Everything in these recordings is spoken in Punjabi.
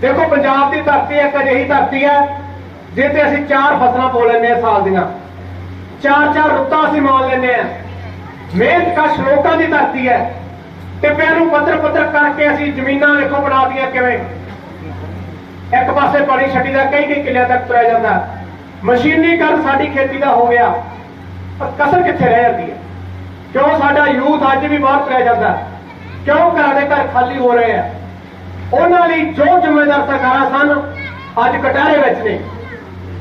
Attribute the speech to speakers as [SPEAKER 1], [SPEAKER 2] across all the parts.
[SPEAKER 1] ਦੇਖੋ, ਪੰਜਾਬ ਦੀ ਧਰਤੀ ਇੱਕ ਅਜਿਹੀ ਧਰਤੀ ਹੈ ਜਿਹ ਅਸੀਂ ਚਾਰ ਫਸਲਾਂ ਬੋ ਲੈਂਦੇ ਆ ਸਾਲ ਦੀਆਂ। ਚਾਰ ਚਾਰ ਰੁੱਤਾਂ ਅਸੀਂ ਮੰਨ ਲੈਂਦੇ ਆ ਮਿਹਨਤ ਕਸ਼ ਲੋਕਾਂ ਦੀ ਧਰਤੀ ਹੈ। ਤੇ ਪਿਆਂ ਨੂੰ ਪੱਧਰ ਪੱਧਰ ਕਰਕੇ ਅਸੀਂ ਜ਼ਮੀਨਾਂ ਵੇਖੋ ਬਣਾਤੀਆਂ ਕਿਵੇਂ। ਇੱਕ ਪਾਸੇ ਪਾਣੀ ਛੱਡੀ ਦਾ, ਕਈ ਕਈ ਕਿੱਲਿਆਂ ਤੱਕ ਤੁਰਿਆ ਜਾਂਦਾ। ਮਸ਼ੀਨੀਕਰਨ ਸਾਡੀ ਖੇਤੀ ਦਾ ਹੋ ਗਿਆ। ਪਰ ਕਸਰ ਕਿੱਥੇ ਰਹਿ ਜਾਂਦੀ ਹੈ? ਕਿਉਂ ਸਾਡਾ ਯੂਥ ਅੱਜ ਵੀ ਬਾਹਰ ਤੁਰਿਆ ਜਾਂਦਾ? ਕਿਉਂ ਘਰਾਂ ਦੇ ਘਰ ਖਾਲੀ ਹੋ ਰਹੇ ਆ? ਉਹਨਾਂ ਲਈ ਜੋ ਜ਼ਿੰਮੇਦਾਰ ਸਰਕਾਰਾਂ ਸਨ, ਅੱਜ ਕਟਾਰੇ ਵਿੱਚ ਨੇ।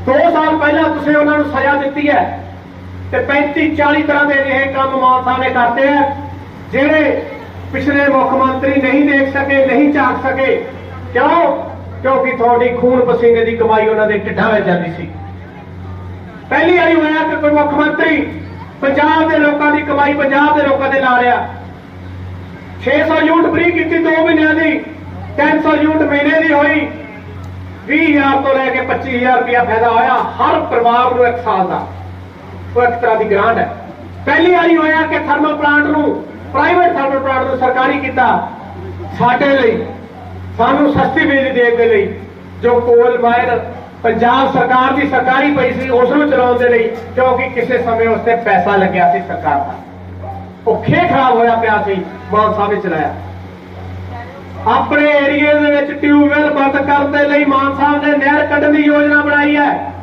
[SPEAKER 1] 2 ਸਾਲ ਪਹਿਲਾਂ ਤੁਸੀਂ ਉਹਨਾਂ ਨੂੰ ਸਜ਼ਾ ਦਿੱਤੀ ਹੈ ਤੇ 35 40 ਤਰ੍ਹਾਂ ਦੇ ਅਜਿਹੇ ਕੰਮ ਮਾਨਸਾ ਨੇ ਕਰਤੇ ਹੈ ਜਿਹੜੇ ਪਿਛਲੇ ਮੁੱਖ ਮੰਤਰੀ ਨਹੀਂ ਦੇਖ ਸਕੇ, ਨਹੀਂ ਝਾਕ ਸਕੇ। ਕਿਉਂ? ਕਿਉਂਕਿ ਤੁਹਾਡੀ ਖੂਨ ਪਸੀਨੇ ਦੀ ਕਮਾਈ ਉਹਨਾਂ ਦੇ ਢਿੱਡਾਂ ਵਿੱਚ ਜਾਂਦੀ ਸੀ। ਪਹਿਲੀ ਵਾਰੀ ਹੋਇਆ ਕਿ ਕੋਈ ਮੁੱਖ ਮੰਤਰੀ ਪੰਜਾਬ ਦੇ ਲੋਕਾਂ ਦੀ ਕਮਾਈ ਪੰਜਾਬ ਦੇ ਲੋਕਾਂ ਦੇ ਲਾ ਰਿਹਾ 600 ਯੂਨਿਟ ਫ੍ਰੀ ਕੀਤੀ 2 ਮਹੀਨੇ 300 ਯੂਨਿਟ ਮਹੀਨੇ ਦੀ ਹੋਈ। 20000 ਤੋਂ ਲੈ ਕੇ 25000 ਰੁਪਇਆ ਫਾਇਦਾ ਹੋਇਆ ਹਰ ਪਰਿਵਾਰ ਨੂੰ ਇੱਕ ਸਾਲ ਦਾ। ਉਹ ਇੱਕ ਤਰ੍ਹਾਂ ਦੀ ਗ੍ਰਾਂਟ ਹੈ। ਪਹਿਲੀ ਵਾਰੀ ਹੋਇਆ ਕਿ ਥਰਮਲ ਪਲਾਂਟ ਨੂੰ ਪ੍ਰਾਈਵੇਟ ਥਰਮਲ ਪਲਾਂਟ ਨੂੰ ਸਰਕਾਰੀ ਕੀਤਾ। ਸਾਡੇ ਲਈ, ਸਾਨੂੰ ਸਸਤੀ ਬਿਜਲੀ ਦੇਣ ਦੇ ਲਈ, ਜੋ ਕੋਲ ਮਾਇਰ ਪੰਜਾਬ ਸਰਕਾਰ ਦੀ ਸਰਕਾਰੀ ਪਈ ਸੀ, ਉਸ ਨੂੰ ਚਲਾਉਣ ਦੇ ਲਈ, ਕਿਉਂਕਿ ਕਿਸੇ ਸਮੇਂ ਉਸ ਤੇ ਪੈਸਾ ਲੱਗਿਆ ਸੀ ਸਰਕਾਰ ਦਾ। ਉਹ ਖੇ ਖਰਾਬ ਹੋਇਆ ਪਿਆ ਸੀ ਮਾਨ ਸਾਹਿਬ ਨੇ ਚਲਾਇਆ। ਆਪਣੇ ਏਰੀਏ ਦੇ ਵਿੱਚ ਟਿਊਬਵੈਲ ਬੰਦ ਕਰਨ ਦੇ ਲਈ ਮਾਨ ਸਾਹਿਬ ਨੇ ਨਹਿਰ ਕੱਢਣ ਦੀ ਯੋਜਨਾ ਬਣਾਈ ਹੈ।